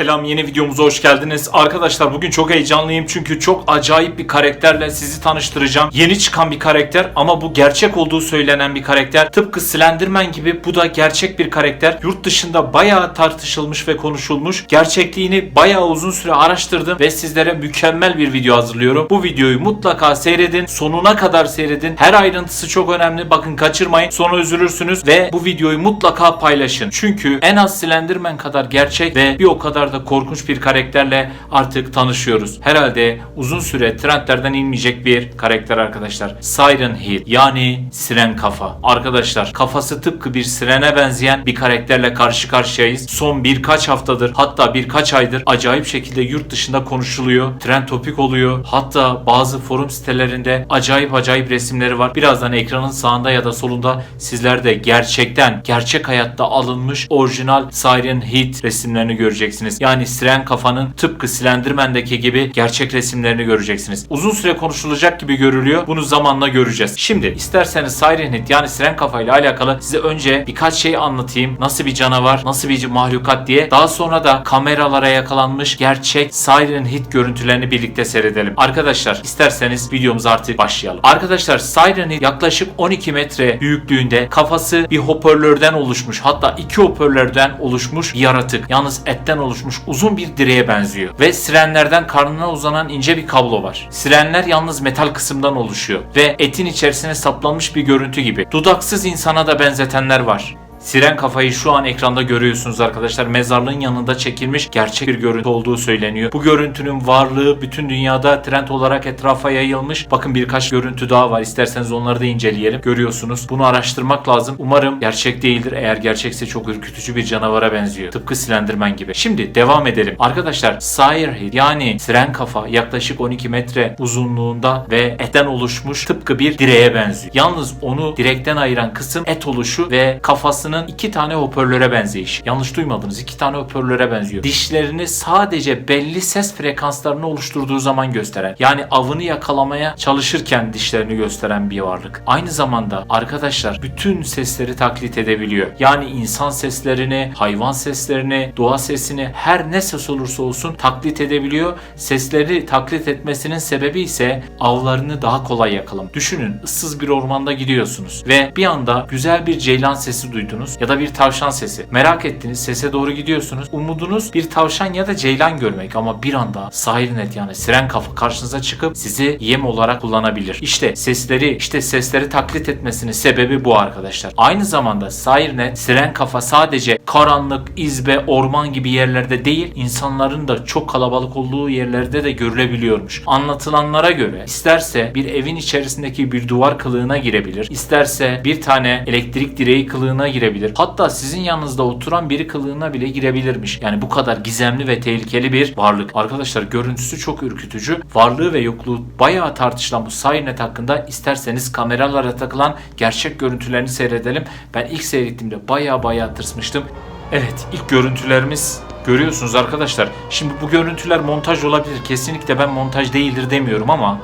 Selam yeni videomuza hoş geldiniz. Arkadaşlar bugün çok heyecanlıyım çünkü çok acayip bir karakterle sizi tanıştıracağım. Yeni çıkan bir karakter ama bu gerçek olduğu söylenen bir karakter. Tıpkı Slenderman gibi bu da gerçek bir karakter. Yurt dışında bayağı tartışılmış ve konuşulmuş. Gerçekliğini bayağı uzun süre araştırdım ve sizlere mükemmel bir video hazırlıyorum. Bu videoyu mutlaka seyredin. Sonuna kadar seyredin. Her ayrıntısı çok önemli. Bakın kaçırmayın. Sonra üzülürsünüz ve bu videoyu mutlaka paylaşın. Çünkü en az Slenderman kadar gerçek ve bir o kadar da korkunç bir karakterle artık tanışıyoruz. Herhalde uzun süre trendlerden inmeyecek bir karakter arkadaşlar. Siren Head yani siren kafa. Arkadaşlar kafası tıpkı bir sirene benzeyen bir karakterle karşı karşıyayız. Son birkaç haftadır hatta birkaç aydır acayip şekilde yurt dışında konuşuluyor. Trend topik oluyor. Hatta bazı forum sitelerinde acayip acayip resimleri var. Birazdan ekranın sağında ya da solunda sizler de gerçekten gerçek hayatta alınmış orijinal Siren Head resimlerini göreceksiniz. Yani Siren kafanın tıpkı Slenderman'daki gibi gerçek resimlerini göreceksiniz. Uzun süre konuşulacak gibi görülüyor. Bunu zamanla göreceğiz. Şimdi isterseniz Siren Head yani Siren kafa ile alakalı size önce birkaç şey anlatayım. Nasıl bir canavar, nasıl bir mahlukat diye. Daha sonra da kameralara yakalanmış gerçek Siren Head görüntülerini birlikte seyredelim. Arkadaşlar isterseniz videomuza artık başlayalım. Arkadaşlar Siren Head yaklaşık 12 metre büyüklüğünde kafası bir hoparlörden oluşmuş. Hatta iki hoparlörden oluşmuş yaratık. Yalnız etten oluşmuş uzun bir direğe benziyor. Ve sirenlerden karnına uzanan ince bir kablo var. Sirenler yalnız metal kısımdan oluşuyor. Ve etin içerisine saplanmış bir görüntü gibi. Dudaksız insana da benzetenler var. Siren kafayı şu an ekranda görüyorsunuz arkadaşlar. Mezarlığın yanında çekilmiş gerçek bir görüntü olduğu söyleniyor. Bu görüntünün varlığı bütün dünyada trend olarak etrafa yayılmış. Bakın birkaç görüntü daha var. İsterseniz onları da inceleyelim. Görüyorsunuz. Bunu araştırmak lazım. Umarım gerçek değildir. Eğer gerçekse çok ürkütücü bir canavara benziyor. Tıpkı Slenderman gibi. Şimdi devam edelim. Arkadaşlar Sirehead yani siren kafa yaklaşık 12 metre uzunluğunda ve etten oluşmuş tıpkı bir direğe benziyor. Yalnız onu direkten ayıran kısım et oluşu ve kafasının iki tane hoparlöre benzeyiş. Yanlış duymadınız. iki tane hoparlöre benziyor. Dişlerini sadece belli ses frekanslarını oluşturduğu zaman gösteren yani avını yakalamaya çalışırken dişlerini gösteren bir varlık. Aynı zamanda arkadaşlar bütün sesleri taklit edebiliyor. Yani insan seslerini, hayvan seslerini, doğa sesini her ne ses olursa olsun taklit edebiliyor. Sesleri taklit etmesinin sebebi ise avlarını daha kolay yakalım. Düşünün ıssız bir ormanda gidiyorsunuz ve bir anda güzel bir ceylan sesi duydunuz ya da bir tavşan sesi. Merak ettiniz sese doğru gidiyorsunuz. Umudunuz bir tavşan ya da ceylan görmek ama bir anda Sirenet yani siren kafa karşınıza çıkıp sizi yem olarak kullanabilir. İşte sesleri, işte sesleri taklit etmesinin sebebi bu arkadaşlar. Aynı zamanda Sirenet, siren kafa sadece karanlık, izbe, orman gibi yerlerde değil, insanların da çok kalabalık olduğu yerlerde de görülebiliyormuş. Anlatılanlara göre isterse bir evin içerisindeki bir duvar kılığına girebilir, isterse bir tane elektrik direği kılığına girebilir. Hatta sizin yanınızda oturan biri kılığına bile girebilirmiş. Yani bu kadar gizemli ve tehlikeli bir varlık. Arkadaşlar görüntüsü çok ürkütücü. Varlığı ve yokluğu bayağı tartışılan bu Sirenet hakkında isterseniz kameralara takılan gerçek görüntülerini seyredelim. Ben ilk seyrettiğimde bayağı bayağı tırsmıştım. Evet ilk görüntülerimiz görüyorsunuz arkadaşlar. Şimdi bu görüntüler montaj olabilir. Kesinlikle ben montaj değildir demiyorum ama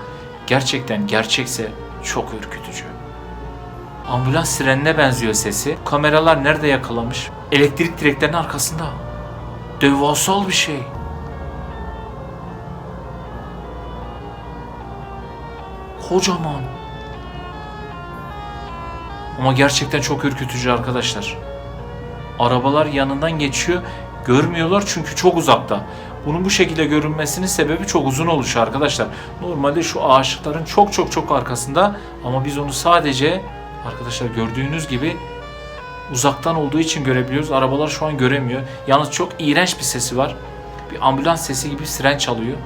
gerçekten gerçekse çok ürkütücü. Ambulans sirenine benziyor sesi. Kameralar nerede yakalamış? Elektrik direklerinin arkasında. Devasal bir şey. Kocaman. Ama gerçekten çok ürkütücü arkadaşlar. Arabalar yanından geçiyor. Görmüyorlar çünkü çok uzakta. Bunun bu şekilde görünmesinin sebebi çok uzun oluşu arkadaşlar. Normalde şu ağaçlıkların çok çok çok arkasında ama biz onu sadece arkadaşlar gördüğünüz gibi uzaktan olduğu için görebiliyoruz. Arabalar şu an göremiyor. Yalnız çok iğrenç bir sesi var. Bir ambulans sesi gibi siren çalıyor.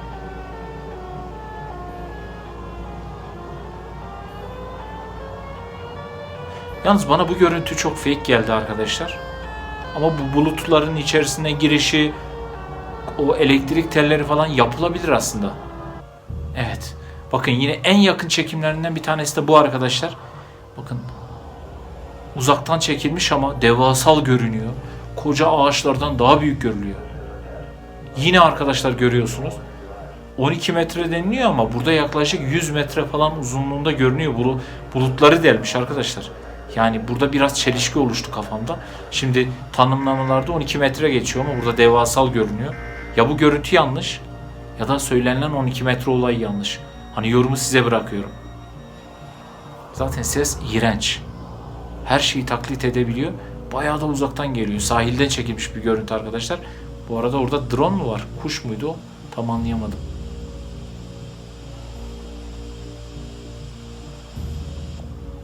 Yalnız bana bu görüntü çok fake geldi arkadaşlar. Ama bu bulutların içerisine girişi, o elektrik telleri falan yapılabilir aslında. Evet. Bakın yine en yakın çekimlerinden bir tanesi de bu arkadaşlar. Bakın uzaktan çekilmiş ama devasal görünüyor. Koca ağaçlardan daha büyük görülüyor. Yine arkadaşlar görüyorsunuz. 12 metre deniliyor ama burada yaklaşık 100 metre falan uzunluğunda görünüyor. Bu bulutları delmiş arkadaşlar. Yani burada biraz çelişki oluştu kafamda. Şimdi tanımlamalarda 12 metre geçiyor ama burada devasal görünüyor. Ya bu görüntü yanlış ya da söylenilen 12 metre olayı yanlış. Hani yorumu size bırakıyorum. Zaten ses iğrenç. Her şeyi taklit edebiliyor. Bayağı da uzaktan geliyor. Sahilden çekilmiş bir görüntü arkadaşlar. Bu arada orada drone mu var? Kuş muydu o? Tam anlayamadım.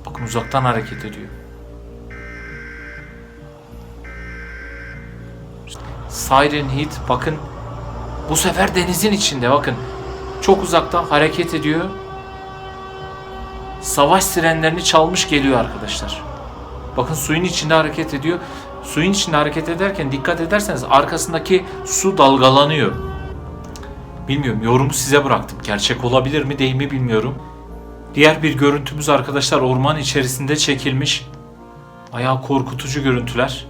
Bakın uzaktan hareket ediyor. Siren Heat bakın bu sefer denizin içinde bakın. Çok uzaktan hareket ediyor. Savaş sirenlerini çalmış geliyor arkadaşlar. Bakın suyun içinde hareket ediyor. Suyun içinde hareket ederken dikkat ederseniz arkasındaki su dalgalanıyor. Bilmiyorum yorumu size bıraktım. Gerçek olabilir mi değil mi bilmiyorum. Diğer bir görüntümüz arkadaşlar orman içerisinde çekilmiş. Bayağı korkutucu görüntüler.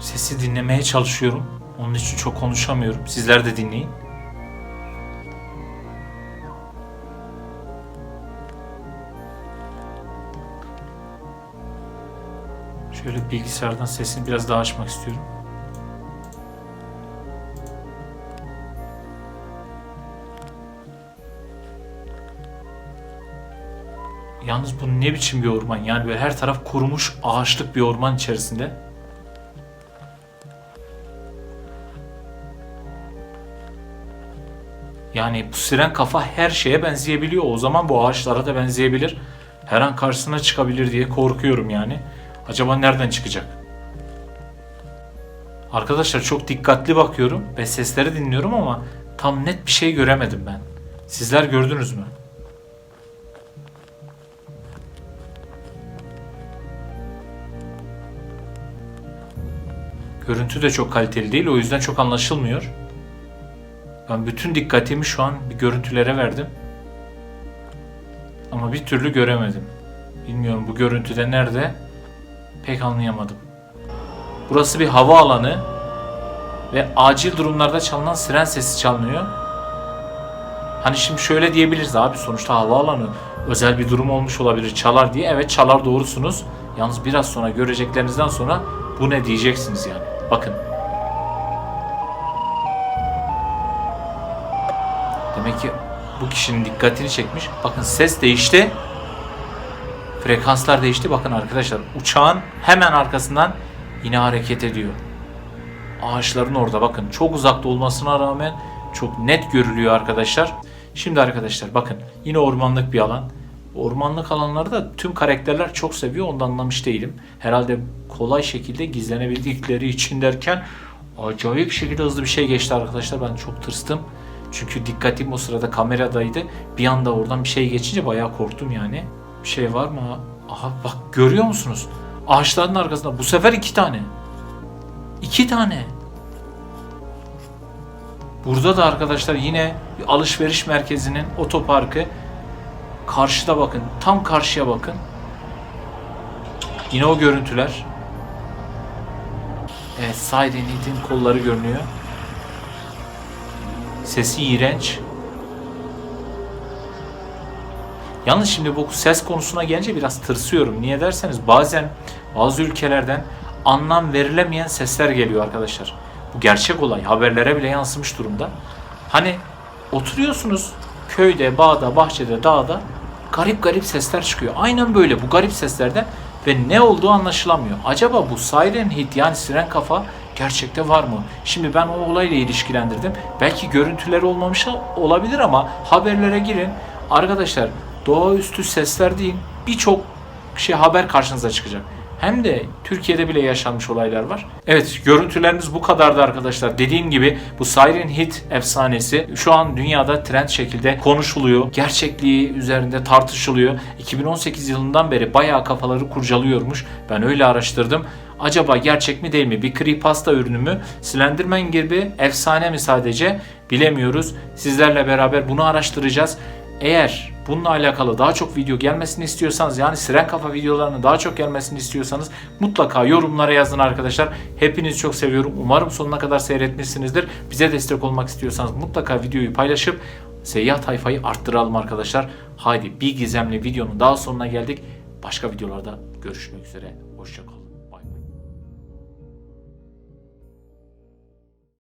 Sesi dinlemeye çalışıyorum. Onun için çok konuşamıyorum. Sizler de dinleyin. Şöyle bilgisayardan sesini biraz daha açmak istiyorum. Yalnız bu ne biçim bir orman? Yani böyle her taraf kurumuş ağaçlık bir orman içerisinde. Yani bu siren kafa her şeye benzeyebiliyor. O zaman bu ağaçlara da benzeyebilir. Her an karşısına çıkabilir diye korkuyorum yani. Acaba nereden çıkacak? Arkadaşlar çok dikkatli bakıyorum ve sesleri dinliyorum ama tam net bir şey göremedim ben. Sizler gördünüz mü? Görüntü de çok kaliteli değil o yüzden çok anlaşılmıyor. Ben bütün dikkatimi şu an bir görüntülere verdim. Ama bir türlü göremedim. Bilmiyorum bu görüntüde nerede pek anlayamadım. Burası bir hava alanı ve acil durumlarda çalınan siren sesi çalınıyor. Hani şimdi şöyle diyebiliriz abi sonuçta hava alanı özel bir durum olmuş olabilir çalar diye. Evet çalar doğrusunuz. Yalnız biraz sonra göreceklerinizden sonra bu ne diyeceksiniz yani. Bakın. Demek ki bu kişinin dikkatini çekmiş. Bakın ses değişti. Frekanslar değişti. Bakın arkadaşlar uçağın hemen arkasından yine hareket ediyor. Ağaçların orada bakın çok uzakta olmasına rağmen çok net görülüyor arkadaşlar. Şimdi arkadaşlar bakın yine ormanlık bir alan. Ormanlık alanları da tüm karakterler çok seviyor ondan anlamış değilim. Herhalde kolay şekilde gizlenebildikleri için derken acayip şekilde hızlı bir şey geçti arkadaşlar. Ben çok tırstım. Çünkü dikkatim o sırada kameradaydı. Bir anda oradan bir şey geçince bayağı korktum yani. Bir şey var mı? Aha bak görüyor musunuz? Ağaçların arkasında bu sefer iki tane. İki tane. Burada da arkadaşlar yine alışveriş merkezinin otoparkı. Karşıda bakın. Tam karşıya bakın. Yine o görüntüler. Evet Siren Heat'in kolları görünüyor. Sesi iğrenç. Yalnız şimdi bu ses konusuna gelince biraz tırsıyorum. Niye derseniz bazen bazı ülkelerden anlam verilemeyen sesler geliyor arkadaşlar. Bu gerçek olay. Haberlere bile yansımış durumda. Hani oturuyorsunuz köyde, bağda, bahçede, dağda garip garip sesler çıkıyor. Aynen böyle bu garip seslerden ve ne olduğu anlaşılamıyor. Acaba bu Siren Hit yani siren kafa gerçekte var mı? Şimdi ben o olayla ilişkilendirdim. Belki görüntüleri olmamış olabilir ama haberlere girin. Arkadaşlar doğaüstü sesler değil birçok şey haber karşınıza çıkacak. Hem de Türkiye'de bile yaşanmış olaylar var. Evet görüntülerimiz bu kadardı arkadaşlar. Dediğim gibi bu Siren Hit efsanesi şu an dünyada trend şekilde konuşuluyor. Gerçekliği üzerinde tartışılıyor. 2018 yılından beri bayağı kafaları kurcalıyormuş. Ben öyle araştırdım. Acaba gerçek mi değil mi? Bir creepypasta ürünü mü? Slenderman gibi efsane mi sadece? Bilemiyoruz. Sizlerle beraber bunu araştıracağız. Eğer bununla alakalı daha çok video gelmesini istiyorsanız yani Siren Kafa videolarının daha çok gelmesini istiyorsanız mutlaka yorumlara yazın arkadaşlar. Hepinizi çok seviyorum. Umarım sonuna kadar seyretmişsinizdir. Bize destek olmak istiyorsanız mutlaka videoyu paylaşıp seyyah tayfayı arttıralım arkadaşlar. Haydi bir gizemli videonun daha sonuna geldik. Başka videolarda görüşmek üzere. Hoşçakalın.